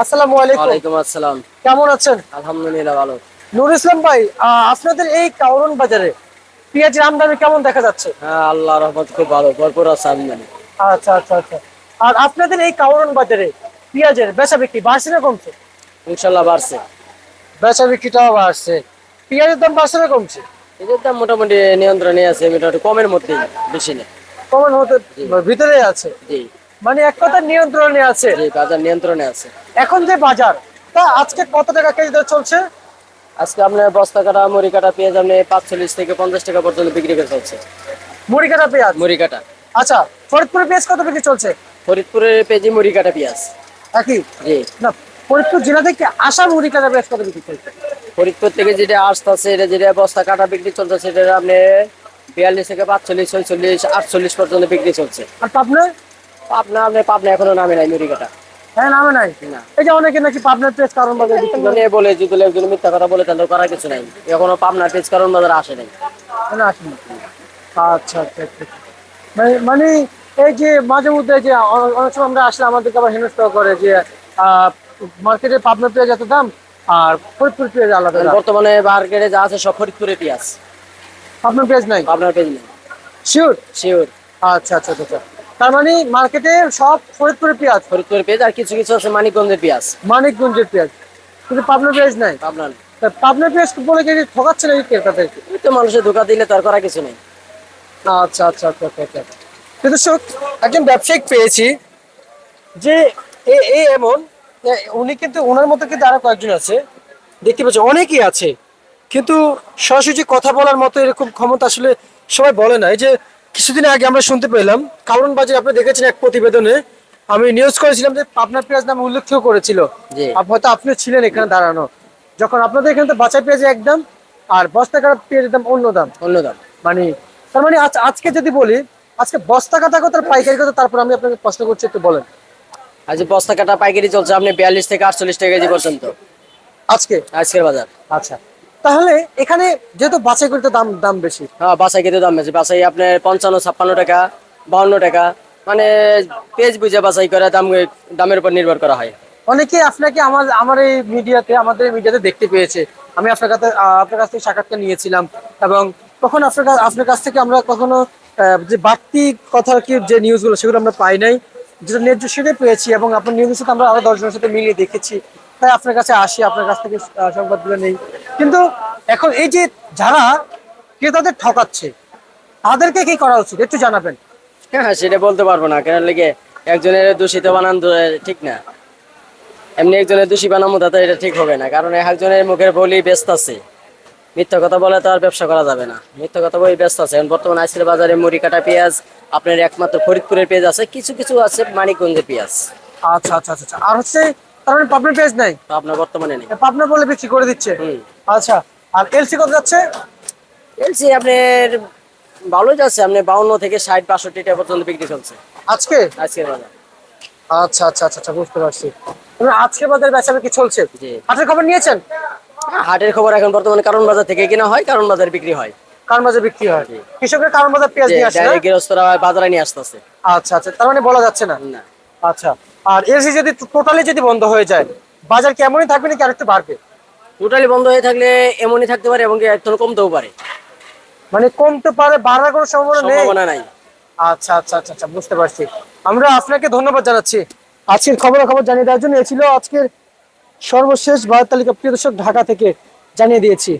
আসসালামু আলাইকুম। ওয়ালাইকুম আসসালাম। কেমন আছেন? আলহামদুলিল্লাহ ভালো। নুর ইসলাম ভাই আপনাদের এই কাউরন বাজারে পেঁয়াজের আমদানি কেমন দেখা যাচ্ছে? হ্যাঁ আল্লাহ রহমত খুব ভালো ভরপুর আছে আমদানি। আচ্ছা আচ্ছা আচ্ছা। আর আপনাদের এই কাউরন বাজারে পেঁয়াজের বেচা বিক্রি বাড়ছে না কমছে? ইনশাল্লাহ বাড়ছে। বেচা বিক্রিটাও বাড়ছে। পেঁয়াজের দাম বাড়ছে না কমছে? এদের দাম মোটামুটি নিয়ন্ত্রণে আছে মোটামুটি কমের মধ্যেই বেশি না। কমন হতে ভিতরে আছে। জি। মানে এক কথা নিয়ন্ত্রণে আছে। জি বাজার নিয়ন্ত্রণে আছে। এখন যে বাজার তা আজকে কত টাকা কেজি দর চলছে? আজকে আপনার বস্তা কাটা মুড়ি কাটা পেঁয়াজ আপনি পাঁচচল্লিশ থেকে পঞ্চাশ টাকা পর্যন্ত বিক্রি করে চলছে মুড়ি কাটা পেঁয়াজ? মুড়ি কাটা। আচ্ছা ফরিদপুরে পেঁয়াজ কত বিক্রি চলছে? ফরিদপুরের পেঁয়াজি মুড়ি কাটা পেঁয়াজ। একই? জি। না ফরিদপুর জেলা থেকে আসা মুড়ি কাটা পেঁয়াজ কত বিক্রি চলছে? ফরিদপুর থেকে যেটা আসতেছে এটা যেটা বস্তা কাটা বিক্রি চলছে সেটা আপনি বিয়াল্লিশ থেকে পাঁচচল্লিশ ছয়চল্লিশ আটচল্লিশ পর্যন্ত বিক্রি চলছে। আর পাবনা পাবনা আপনি পাবনা এখনও নামে নাই মুড়ি কাটা। হ্যাঁ নামে নাই। এই যে অনেকে নাকি পাবনার পেঁয়াজ কারণ বাজারে মানে বলে যদি একজন মিথ্যা কথা বলে তাহলে করার কিছু নাই। এখনও পাবনার পেজ কারণ বাজার আসে নাই। মানে আসেনি আচ্ছা আচ্ছা আচ্ছা মানে মানে এই যে মাঝে মধ্যে যে অনেক সময় আমরা আসলে আমাদেরকে আবার হেনস্থা করে যে মার্কেটে পাবনা পেঁয়াজ এত দাম আর ফরিদপুর পেঁয়াজ আলাদা বর্তমানে মার্কেটে যা আছে সব ফরিদপুরে পেঁয়াজ। পাবনার পেঁয়াজ নাই? পাবনার পেজ নেই। শিওর শিওর আচ্ছা আচ্ছা আচ্ছা। তার মানে মার্কেটে সব ফরিদপুরের পেঁয়াজ। ফরিদপুরের পেজ আর কিছু কিছু আছে মানিকগঞ্জের পেঁয়াজ। মানিকগঞ্জের পেঁয়াজ। কিন্তু পাবনার পেঁয়াজ নাই। পাবনার তা পাবনার পেঁয়াজ বলে কি ঠকাচ্ছে নাকি ক্রেতাদেরকে তো মানুষের ধোকা দিলে তার করার কিছু নেই। আচ্ছা আচ্ছা আচ্ছা আচ্ছা আচ্ছা। কিন্তু দর্শক, একজন ব্যবসায়িক পেয়েছি যে এ এ এমন উনি কিন্তু ওনার মতো কিন্তু আরও কয়েকজন আছে। দেখতে পাচ্ছি অনেকেই আছে। কিন্তু সরাসরি কথা বলার মতো এরকম ক্ষমতা আসলে সবাই বলে না এই যে কিছুদিন আগে আমরা শুনতে পেলাম কারণ বাজে আপনি দেখেছেন এক প্রতিবেদনে আমি নিউজ করেছিলাম যে পাবনা পেঁয়াজ নামে উল্লেখ করেছিল। হয়তো আপনি ছিলেন এখানে দাঁড়ানো। যখন আপনাদের এখানে তো বাচ্চা পেঁয়াজের একদম আর বস্তা কাটা পেঁয়াজের দাম অন্য দাম। অন্য দাম। মানে তার মানে আজকে যদি বলি আজকে বস্তা কাটা আর পাইকারি কত তারপর আমি আপনাকে প্রশ্ন করছি একটু বলেন। আজ বস্তা কাটা পাইকারি চলছে আপনি বিয়াল্লিশ থেকে আটচল্লিশ টাকা কেজি পর্যন্ত। আজকে? আজকের বাজার। আচ্ছা। তাহলে এখানে যেহেতু বাছাই করতে দাম দাম বেশি। হ্যাঁ বাসাই খেতে দাম বেশি। বাসাই আপনার পঞ্চান্ন ছাপ্পান্ন টাকা বাউন্ন টাকা। মানে পেজ বুঝে বাছাই করে দাম দামের উপর নির্ভর করা হয়। অনেকে আপনাকে আমার আমার এই মিডিয়াতে আমাদের মিডিয়াতে দেখতে পেয়েছে। আমি আপনার কাছে আপনার কাছ থেকে সাক্ষাৎকার নিয়েছিলাম এবং তখন আপনার কাছ- আপনার কাছ থেকে আমরা কখনো যে বাড়তি কথা কি যে নিউজগুলো সেগুলো আমরা পাই নাই। যেটা ন্যায্য সেটাই পেয়েছি এবং আপনার নিউজের সাথে আমরা আরও দশজনের সাথে মিলিয়ে দেখেছি। তাই আপনার কাছে আসি আপনার কাছ থেকে সংবাদগুলো নেই। কিন্তু এখন এই যে যারা ক্রেতাদের ঠকাচ্ছে তাদেরকে কি করা উচিত? একটু জানাবেন। হ্যাঁ হ্যাঁ সেটা বলতে পারব না। কেন লেগে একজনের দূষিত বানান ঠিক না। এমনি একজনের দোষী বানাবো তাতে এটা ঠিক হবে না। কারণ একজনের মুখের বলি ব্যস্ত আছে। মিথ্যা কথা বলে তো আর ব্যবসা করা যাবে না। মিথ্যা কথা বলে ব্যস্ত আছে। এখন বর্তমানে আইসির বাজারে মুড়ি কাটা পেঁয়াজ আপনার একমাত্র ফরিদপুরের পেঁয়াজ আছে কিছু কিছু আছে মানিকগঞ্জের পেঁয়াজ। আচ্ছা আচ্ছা আচ্ছা আচ্ছা। আর হচ্ছে তার মানে পাবনার পেজ নাই। বর্তমানে নেই। পাবনা বলে বিক্রি করে দিচ্ছে। আচ্ছা আর এলসি কত যাচ্ছে? এলসি আপনার ভালোই যাচ্ছে আপনি বাউন্ন থেকে ষাট বাষট্টি টাকা পর্যন্ত বিক্রি চলছে। আজকে? আজকের বাজার। আচ্ছা আচ্ছা আচ্ছা আচ্ছা বুঝতে পারছি। আজকে বাজার বেচা কি চলছে। হাটের খবর নিয়েছেন? হ্যাঁ, হাটের খবর এখন বর্তমানে কারণ বাজার থেকে কিনা হয় কারণ বাজার বিক্রি হয়। কারণ বাজার বিক্রি হয়। কৃষকের কারণ বাজার পেঁয়াজ নিয়ে আসে গৃহস্থরা বাজারে নিয়ে আসতেছে। আচ্ছা আচ্ছা তার মানে বলা যাচ্ছে না। না। আচ্ছা আর এসি যদি টোটালি যদি বন্ধ হয়ে যায় বাজার কেমনই থাকবে নাকি আরেকটু বাড়বে? টোটালি বন্ধ হয়ে থাকলে এমনই থাকতে পারে এবং কি একটু কমতেও পারে। মানে কমতে পারে বাড়ার কোনো সম্ভাবনা নেই? সম্ভাবনা নাই। আচ্ছা আচ্ছা আচ্ছা আচ্ছা বুঝতে পারছি। আমরা আপনাকে ধন্যবাদ জানাচ্ছি। আজকের খবর খবর জানিয়ে দেওয়ার জন্য এ ছিল আজকের সর্বশেষ বাজার তালিকা প্রিয় দর্শক ঢাকা থেকে জানিয়ে দিয়েছি।